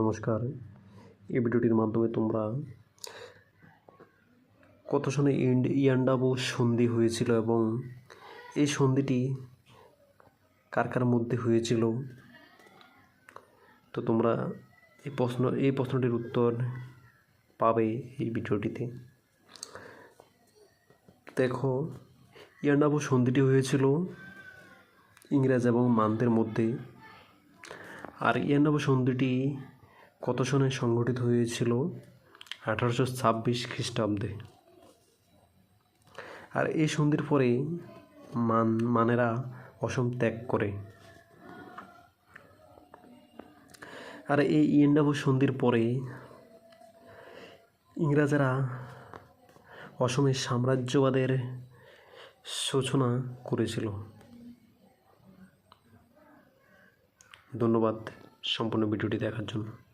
নমস্কার। এই ভিডিওটির মাধ্যমে তোমরা কত সনে ইন্ড ইয়ান্ডাবু সন্ধি হয়েছিল এবং এই সন্ধিটি কার কার মধ্যে হয়েছিল? তো তোমরা এই প্রশ্ন এই প্রশ্নটির উত্তর পাবে এই ভিডিওটিতে। দেখো, ইয়ান্ডাবু সন্ধিটি হয়েছিল ইংরেজ এবং মানদের মধ্যে। আর ইয়ান্ডাবু সন্ধিটি কত সনে সংগঠিত হয়েছিল? আঠারোশো ছাব্বিশ খ্রিস্টাব্দে। আর এই সন্ধির পরে মান, মানেরা অসম ত্যাগ করে। আর এই ইয়ান্ডাবু সন্ধির পরে ইংরেজরা অসমের সাম্রাজ্যবাদের সূচনা করেছিল। ধন্যবাদ সম্পূর্ণ ভিডিওটি দেখার জন্য।